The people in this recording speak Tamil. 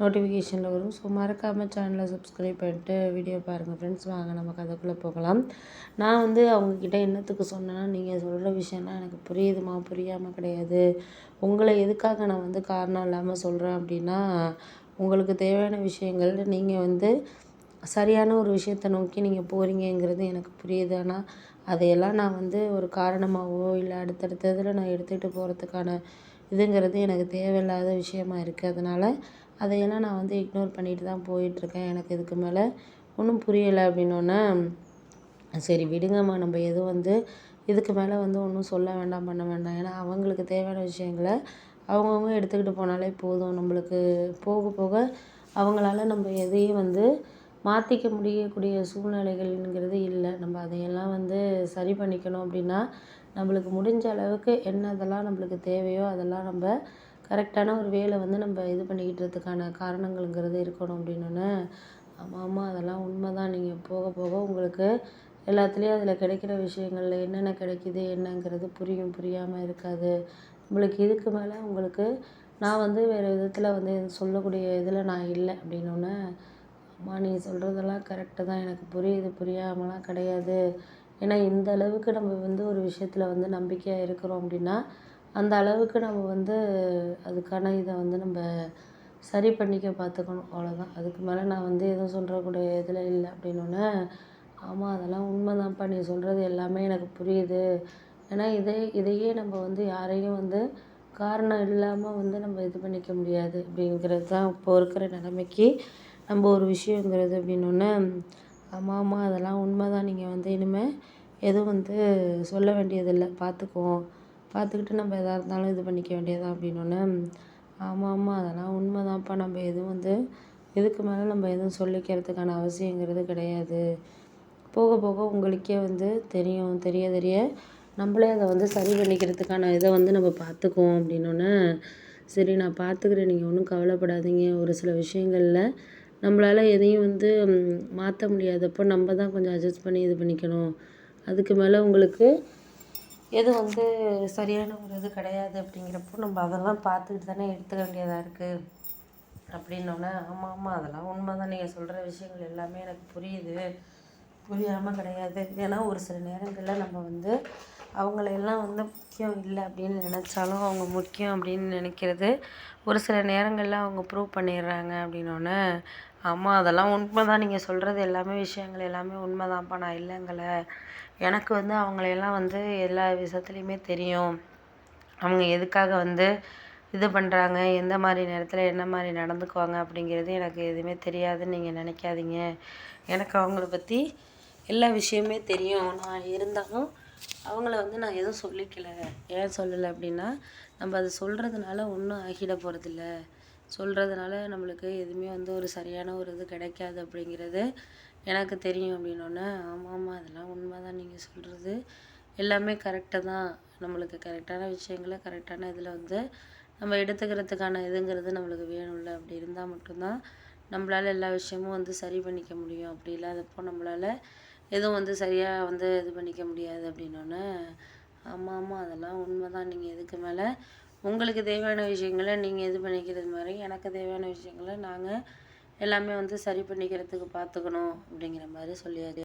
நோட்டிஃபிகேஷனில் வரும். ஸோ மறக்காமல் சேனலை சப்ஸ்கிரைப் பண்ணிட்டு வீடியோ பாருங்கள் ஃப்ரெண்ட்ஸ் வாங்க நம்ம கதைக்குள்ளே போகலாம். நான் வந்து அவங்கக்கிட்ட என்னத்துக்கு சொன்னேன்னா நீங்கள் சொல்கிற விஷயம்லாம் எனக்கு புரியுதுமா புரியாமல் கிடையாது. உங்களை எதுக்காக நான் வந்து காரணம் இல்லாமல் சொல்கிறேன் அப்படின்னா உங்களுக்கு தேவையான விஷயங்கள் நீங்கள் வந்து சரியான ஒரு விஷயத்தை நோக்கி நீங்கள் போகிறீங்கங்கிறது எனக்கு புரியுது. ஆனால் அதையெல்லாம் நான் வந்து ஒரு காரணமாகவோ இல்லை அடுத்தடுத்த இதில் நான் எடுத்துகிட்டு போகிறதுக்கான இதுங்கிறது எனக்கு தேவையில்லாத விஷயமா இருக்குது அதனால் அதையெல்லாம் நான் வந்து இக்னோர் பண்ணிட்டு தான் போயிட்டுருக்கேன். எனக்கு இதுக்கு மேலே ஒன்றும் புரியலை அப்படின்னோடனே சரி விடுங்கம்மா நம்ம எதுவும் வந்து இதுக்கு மேலே வந்து ஒன்றும் சொல்ல வேண்டாம் பண்ண வேண்டாம். ஏன்னா அவங்களுக்கு தேவையான விஷயங்களை அவங்கவுங்க எடுத்துக்கிட்டு போனாலே போதும். நம்மளுக்கு போக போக அவங்களால நம்ம எதையும் வந்து மாற்றிக்க முடியக்கூடிய சூழ்நிலைகள்ங்கிறது இல்லை. நம்ம அதையெல்லாம் வந்து சரி பண்ணிக்கணும் அப்படின்னா நம்மளுக்கு முடிஞ்ச அளவுக்கு என்ன இதெல்லாம் நம்மளுக்கு தேவையோ அதெல்லாம் நம்ம கரெக்டான ஒரு வேலை வந்து நம்ம இது பண்ணிக்கிட்டதுக்கான காரணங்கள்ங்கிறது இருக்கணும் அப்படின்னோடனே ஆமாம் ஆமாம் அதெல்லாம் உண்மை தான் நீங்கள் போக போக உங்களுக்கு எல்லாத்துலேயும் அதில் கிடைக்கிற விஷயங்கள்ல என்னென்ன கிடைக்கிது என்னங்கிறது புரியும் புரியாமல் இருக்காது. உங்களுக்கு இதுக்கு மேலே உங்களுக்கு நான் வந்து வேறு விதத்தில் வந்து சொல்லக்கூடிய இதில் நான் இல்லை அப்படின்னோடனே அம்மா நீ சொல்கிறதெல்லாம் கரெக்டு தான். எனக்கு புரியுது புரியாமலாம் கிடையாது. ஏன்னா இந்த அளவுக்கு நம்ம வந்து ஒரு விஷயத்தில் வந்து நம்பிக்கையாக இருக்கிறோம் அப்படின்னா அந்த அளவுக்கு நம்ம வந்து அதுக்கான இதை வந்து நம்ம சரி பண்ணிக்க பார்த்துக்கணும். அவ்வளோதான் அதுக்கு மேலே நான் வந்து எதுவும் சொல்கிறக்கூடிய இதில் இல்லை அப்படின்னோடனே ஆமாம் அதெல்லாம் உண்மை தான்ப்பா நீ சொல்கிறது எல்லாமே எனக்கு புரியுது. ஏன்னா இதே இதையே நம்ம வந்து யாரையும் வந்து காரணம் இல்லாமல் வந்து நம்ம இது பண்ணிக்க முடியாது அப்படிங்கிறது தான் இப்போ இருக்கிற நிலைமைக்கு நம்ம ஒரு விஷயங்கிறது அப்படின்னோடனே ஆமாம் ஆமாம் அதெல்லாம் உண்மை தான் நீங்கள் வந்து இனிமேல் எதுவும் வந்து சொல்ல வேண்டியதில்லை. பார்த்துக்குவோம். பார்த்துக்கிட்டு நம்ம எதாக இருந்தாலும் இது பண்ணிக்க வேண்டியதுதான் அப்படின்னோடனே ஆமாம் ஆமாம் அதெல்லாம் உண்மை தான்ப்பா நம்ம எதுவும் வந்து இதுக்கு மேலே நம்ம எதுவும் சொல்லிக்கிறதுக்கான அவசியங்கிறது கிடையாது. போக போக உங்களுக்கே வந்து தெரியும் தெரிய தெரிய நம்மளே அதை வந்து சரி பண்ணிக்கிறதுக்கான இதை வந்து நம்ம பார்த்துக்குவோம் அப்படின்னோடனே சரி நான் பார்த்துக்கிறேன். நீங்கள் ஒன்றும் கவலைப்படாதீங்க. ஒரு சில விஷயங்களில் நம்மளால் எதையும் வந்து மாற்ற முடியாதப்போ நம்ம தான் கொஞ்சம் அட்ஜஸ்ட் பண்ணி இது பண்ணிக்கணும். அதுக்கு மேலே உங்களுக்கு எது வந்து சரியான ஒரு இது கிடையாது அப்படிங்கிறப்போ நம்ம அதெல்லாம் பார்த்துக்கிட்டு தானே எடுத்துக்க வேண்டியதாக இருக்குது அப்படின்னோடனே ஆமாம் ஆமாம் அதெல்லாம் உண்மை தான் நீங்கள் சொல்கிற விஷயங்கள் எல்லாமே எனக்கு புரியுது. புரியாமல் கிடையாது. ஏன்னா ஒரு சில நேரங்களில் நம்ம வந்து அவங்களையெல்லாம் வந்து முக்கியம் இல்லை அப்படின்னு நினச்சாலும் அவங்க முக்கியம் அப்படின்னு நினைக்கிறது ஒரு சில நேரங்களில் அவங்க ப்ரூவ் பண்ணிடுறாங்க அப்படின்னோடனே ஆமாம் அதெல்லாம் உண்மை தான் நீங்கள் சொல்கிறது எல்லாமே விஷயங்கள் எல்லாமே உண்மை தான்ப்பா நான் இல்லைங்கலை. எனக்கு வந்து அவங்களையெல்லாம் வந்து எல்லா விஷயத்துலையுமே தெரியும். அவங்க எதுக்காக வந்து இது பண்ணுறாங்க எந்த மாதிரி நேரத்தில் என்ன மாதிரி நடந்துக்குவாங்க? அப்படிங்கிறது எனக்கு எதுவுமே தெரியாதுன்னு நீங்கள் நினைக்காதீங்க. எனக்கு அவங்கள பற்றி எல்லா விஷயமே தெரியும். நான் இருந்தாலும் அவங்கள வந்து நான் எதுவும் சொல்லிக்கல. ஏன் சொல்லலை அப்படின்னா நம்ம அதை சொல்கிறதுனால ஒன்றும் ஆகிட போகிறதில்ல சொல்கிறதுனால நம்மளுக்கு எதுவுமே வந்து ஒரு சரியான ஒரு இது கிடைக்காது அப்படிங்கிறது எனக்கு தெரியும் அப்படின்னோடனே ஆமாம் ஆமாம் அதெல்லாம் உண்மை தான் நீங்கள் சொல்கிறது எல்லாமே கரெக்டாக தான். நம்மளுக்கு கரெக்டான விஷயங்களை கரெக்டான இதில் வந்து நம்ம எடுத்துக்கிறதுக்கான இதுங்கிறது நம்மளுக்கு வேணும்ல. அப்படி இருந்தால் மட்டும்தான் நம்மளால் எல்லா விஷயமும் வந்து சரி பண்ணிக்க முடியும். அப்படி இல்லாதப்போ நம்மளால் எதுவும் வந்து சரியாக வந்து இது பண்ணிக்க முடியாது அப்படின்னோடனே ஆமாம் ஆமாம் அதெல்லாம் உண்மை தான் நீங்கள் இதுக்கு மேலே உங்களுக்கு தேவையான விஷயங்களை நீங்கள் இது பண்ணிக்கிறது மாதிரி எனக்கு தேவையான விஷயங்களை நாங்கள் எல்லாமே வந்து சரி பண்ணிக்கிறதுக்கு பார்த்துக்கணும் அப்படிங்கிற மாதிரி சொல்லியாச்சு.